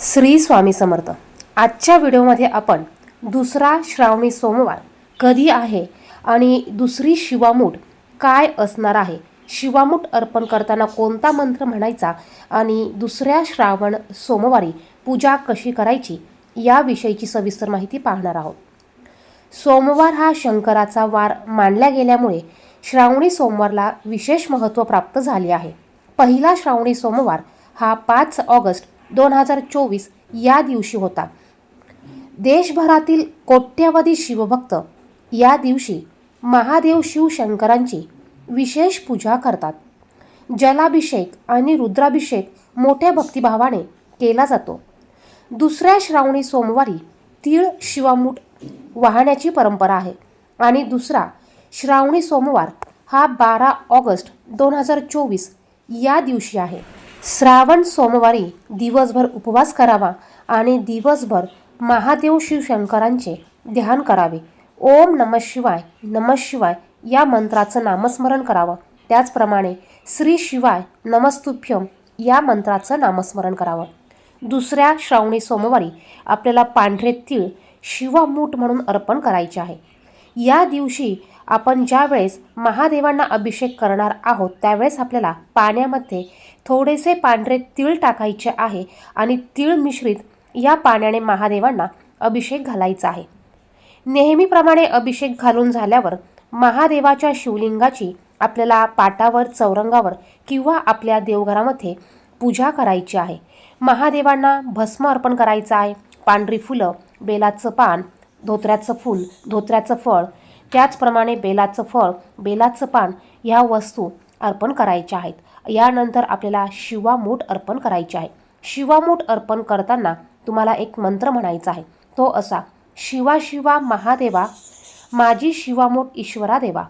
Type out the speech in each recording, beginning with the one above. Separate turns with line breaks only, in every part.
श्री स्वामी समर्थ. आजच्या व्हिडिओमध्ये आपण दुसरा श्रावणी सोमवार कधी आहे आणि दुसरी शिवामूठ काय असणार आहे? शिवामूठ अर्पण करताना कोणता मंत्र म्हणायचा आणि दुसऱ्या श्रावण सोमवारी पूजा कशी करायची याविषयीची सविस्तर माहिती पाहणार आहोत. सोमवार हा शंकराचा वार मानला गेल्यामुळे श्रावणी सोमवारला विशेष महत्त्व प्राप्त झाले आहे. पहिला श्रावणी सोमवार हा पाच ऑगस्ट दोन हजार चोवीस या दिवशी होता. देशभरातील कोट्यवधी शिवभक्त या दिवशी महादेव शिवशंकरांची विशेष पूजा करतात. जलाभिषेक आणि रुद्राभिषेक मोठ्या भक्तिभावाने केला जातो. दुसऱ्या श्रावणी सोमवारी तीळ शिवामूठ वाहण्याची परंपरा आहे आणि दुसरा श्रावणी सोमवार हा बारा ऑगस्ट दोन हजार चोवीस या दिवशी आहे. श्रावण सोमवारी दिवसभर उपवास करावा आणि दिवसभर महादेव शिवशंकरांचे ध्यान करावे. ओम नम शिवाय नम शिवाय या मंत्राचं नामस्मरण करावं. त्याचप्रमाणे श्री शिवाय नमस्तुभ्यम या मंत्राचं नामस्मरण करावं. दुसऱ्या श्रावणी सोमवारी आपल्याला पांढरे तीळ शिवामूठ म्हणून अर्पण करायचे आहे. या दिवशी आपण ज्यावेळेस महादेवांना अभिषेक करणार आहोत त्यावेळेस आपल्याला पाण्यामध्ये थोडेसे पांढरे तीळ टाकायचे आहे आणि तीळ मिश्रित या पाण्याने महादेवांना अभिषेक घालायचा आहे. नेहमीप्रमाणे अभिषेक घालून झाल्यावर महादेवाच्या शिवलिंगाची आपल्याला पाटावर चौरंगावर किंवा आपल्या देवघरामध्ये पूजा करायची आहे. महादेवांना भस्म अर्पण करायचं आहे. पांढरी फुलं बेलाचं पान धोत्र्याचं फूल धोत्र्याचं फळ त्याचप्रमाणे बेलाचं फळ बेलाचं पान ह्या वस्तू अर्पण करायच्या आहेत. यानंतर आपल्याला शिवामूठ अर्पण करायचे आहे. शिवामूठ अर्पण करताना तुम्हाला एक मंत्र म्हणायचा आहे. तो असा शिवा शिवा महादेवा माझी शिवामूठ ईश्वरा देवा.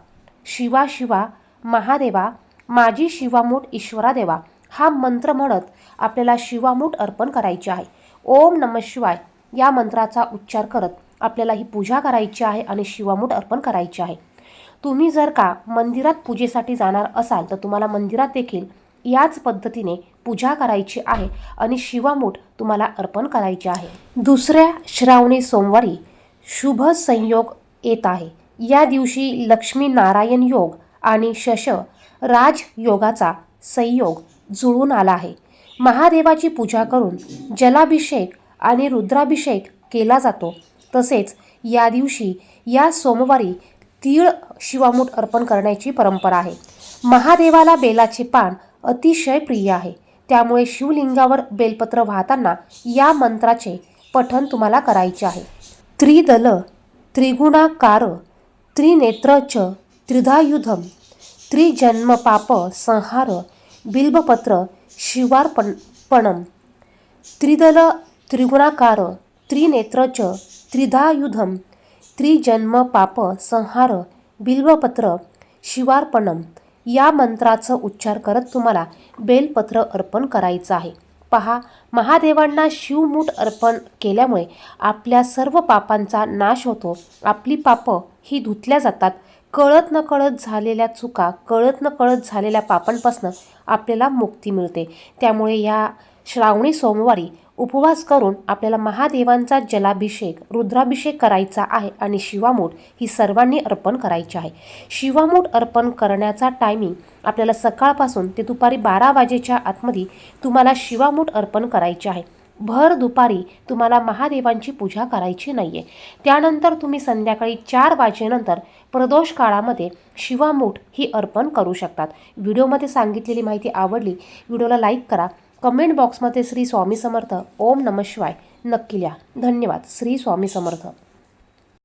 शिवा शिवा महादेवा माझी शिवामूठ ईश्वरा देवा. हा मंत्र म्हणत आपल्याला शिवामूठ अर्पण करायची आहे. ओम नम शिवाय या मंत्राचा उच्चार करत आपल्याला ही पूजा करायची आहे आणि शिवामूठ अर्पण करायची आहे. तुम्ही जर का मंदिरात पूजेसाठी जाणार असाल तर तुम्हाला मंदिरात देखील याच पद्धतीने पूजा करायची आहे आणि शिवामूठ तुम्हाला अर्पण करायची आहे. दुसऱ्या श्रावणी सोमवारी शुभ संयोग येत आहे. या दिवशी लक्ष्मी नारायण योग आणि शश राज योगाचा संयोग जुळून आला आहे. महादेवाची पूजा करून जलाभिषेक आणि रुद्राभिषेक केला जातो. तसेच या दिवशी या सोमवारी तीळ शिवामूठ अर्पण करण्याची परंपरा आहे. महादेवाला बेलाचे पान अतिशय प्रिय आहे. त्यामुळे शिवलिंगावर बेलपत्र वाहताना या मंत्राचे पठण तुम्हाला करायचे आहे. त्रिदल त्रिगुणाकार त्रिनेत्र च त्रिधायुधम त्रिजन्म पाप संहार बिल्बपत्र शिवार्पण पणम त्रिदल त्रिगुणाकार त्रिनेत्र च त्रिधायुधम त्रिजन्म पाप संहार बिल्वपत्र शिवार्पणम या मंत्राचं उच्चार करत तुम्हाला बेलपत्र अर्पण करायचं आहे. पहा महादेवांना शिवमूठ अर्पण केल्यामुळे आपल्या सर्व पापांचा नाश होतो. आपली पापं ही धुतल्या जातात. कळत न कळत झालेल्या चुका कळत न कळत झालेल्या पापांपासून आपल्याला मुक्ती मिळते. त्यामुळे या श्रावणी सोमवारी उपवास करून आपल्याला महादेवांचा जलाभिषेक रुद्राभिषेक करायचा आहे आणि शिवामूठ ही सर्वांनी अर्पण करायची आहे. शिवामूठ अर्पण करण्याचा टायमिंग आपल्याला सकाळपासून ते दुपारी बारा वाजेच्या आतमध्ये तुम्हाला शिवामूठ अर्पण करायचे आहे. भर दुपारी तुम्हाला महादेवांची पूजा करायची नाही आहे त्यानंतर तुम्ही संध्याकाळी चार वाजेनंतर प्रदोष काळामध्ये शिवामूठ ही अर्पण करू शकतात. व्हिडिओमध्ये सांगितलेली माहिती आवडली व्हिडिओला लाईक करा. कमेंट बॉक्समध्ये श्री स्वामी समर्थ. ओम नम शिवाय. नक्की लिहा. धन्यवाद. श्री स्वामी समर्थ.